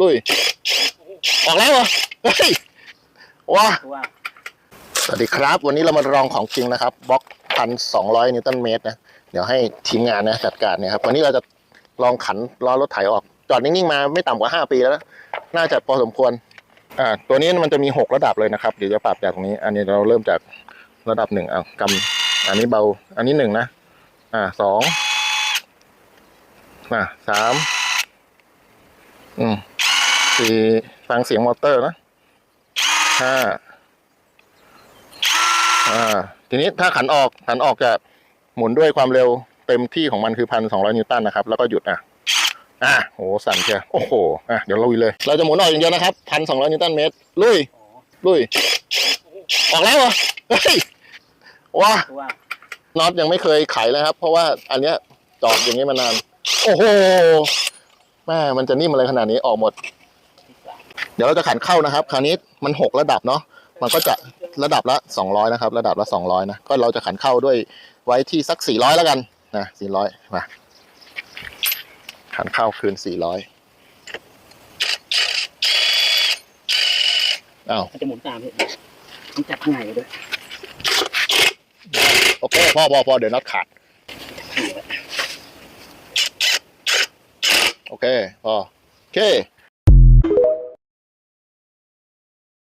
ลุย ออกแล้วเหรอ เฮ้ยว้าตัวสวัสดีครับ วันนี้เรามาลองของจริงนะครับบล็อกพันสองร้อยนิวตันเมตรนะ เดี๋ยวให้ทีมงานนะจัดการเนี่ยครับ วันนี้เราจะลองขันล้อรถไถออก จอดนิ่งๆมาไม่ต่ำกว่าห้าปีแล้วนะน่าจะพอสมควร อ่า ตัวนี้มันจะมีหกระดับเลยนะครับ เดี๋ยวจะปรับจากตรงนี้ อันนี้เราเริ่มจากระดับหนึ่งเอากำอันนี้เบา อันนี้หนึ่งนะ อ่าสองอ่าสามอืม สี่ฟังเสียงมอเตอร์นะห้าอ่า ทีนี้ถ้าขันออกขันออกจะหมุนด้วยความเร็วเต็มที่ของมันคือพันสองร้อยนิวตันนะครับ แล้วก็หยุดอะอะโหสั่นเชียโอ้โหอะเดี๋ยวเราลุยเลย เราจะหมุนออกอย่างเดียวนะครับพันสองร้อยนิวตันเมตรลุยลุยออกแล้วเหรอเฮ้ยว้าน็อตยังไม่เคยไขเลยครับ เพราะว่าอันเนี้ยจอดอย่างนี้มานาน โอ้โหแม่มันจะนิ่มอะไรขนาดนี้ออกหมด เดี๋ยวเราจะขันเข้านะครับ คราวนี้มันหกระดับเนาะมันก็จะระดับละสองร้อยนะครับ ระดับละสองร้อยนะก็เราจะขันเข้าด้วยไว้ที่สักสี่ร้อยแล้วกันนะสี่ร้อยมาขันเข้าคืนสี่ร้อยอ้าวมันจะหมุนตามพี่มันจับข้างในด้วยโอเคพอพอพอเดี๋ยวน็อตขาดโอเคพอโอเค